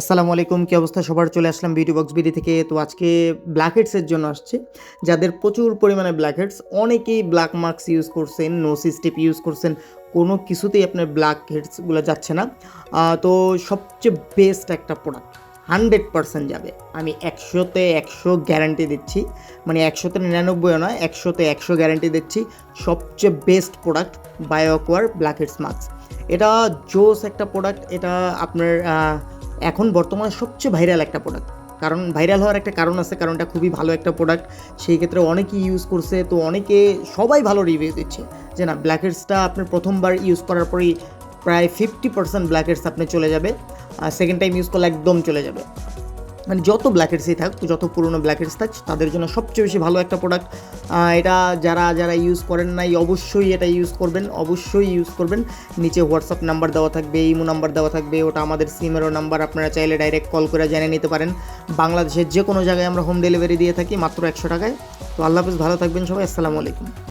আসসালামু আলাইকুম, কি অবস্থা? সবার চলে আসলাম বিউটি বক্স বিডি থেকে। তো আজকে ব্ল্যাক হেডসের জন্য আসছে। যাদের প্রচুর পরিমাণে ব্ল্যাক হেডস অনেকেই ব্ল্যাক মার্কস ইউজ করছেন নোসি স্টেপ ইউজ করছেন, কোনো কিছুতেই আপনার ব্ল্যাক হেডসগুলো যাচ্ছে না। তো সবচেয়ে বেস্ট একটা প্রোডাক্ট হান্ড্রেড পার্সেন্ট যাবে। আমি একশোতে একশো গ্যারান্টি দিচ্ছি। মানে একশোতে নিরানব্বইও নয়, একশোতে একশো গ্যারান্টি দিচ্ছি। সবচেয়ে best product Bioaqua black heads mask এটা জোস একটা প্রোডাক্ট এটা আপনার এখন বর্তমানে সবচেয়ে ভাইরাল একটা প্রোডাক্ট কারণ ভাইরাল হওয়ার একটা কারণ আছে, কারণটা খুবই ভালো একটা প্রোডাক্ট সেই ক্ষেত্রে অনেকেই ইউজ করছে, তো অনেকে সবাই ভালো রিভিউ দিচ্ছে। যে না ব্ল্যাকেটসটা আপনার প্রথমবার ইউজ করার পরেই প্রায় ফিফটি পার্সেন্ট ব্ল্যাকেটস আপনি চলে যাবে, আর সেকেন্ড টাইম ইউজ করলে একদম চলে যাবে। মানে যত ব্ল্যাকেটসই থাক, যত পুরনো ব্ল্যাকেটস থাক, তাদের জন্য সবচেয়ে বেশি ভালো একটা প্রোডাক্ট এটা যারা যারা ইউজ করেন নাই, অবশ্যই এটা ইউজ করবেন, অবশ্যই ইউজ করবেন। নিচে হোয়াটসঅ্যাপ নাম্বার দেওয়া থাকবে ইমো নাম্বার দেওয়া থাকবে, ওটা আমাদের সিমেরও নাম্বার আপনারা চাইলে ডাইরেক্ট কল করে জেনে নিতে পারেন। বাংলাদেশের যে কোনো জায়গায় আমরা হোম ডেলিভারি দিয়ে থাকি মাত্র একশো টাকায়। তো আল্লাহ হাফিজ, ভালো থাকবেন সবাই, আসসালামু আলাইকুম।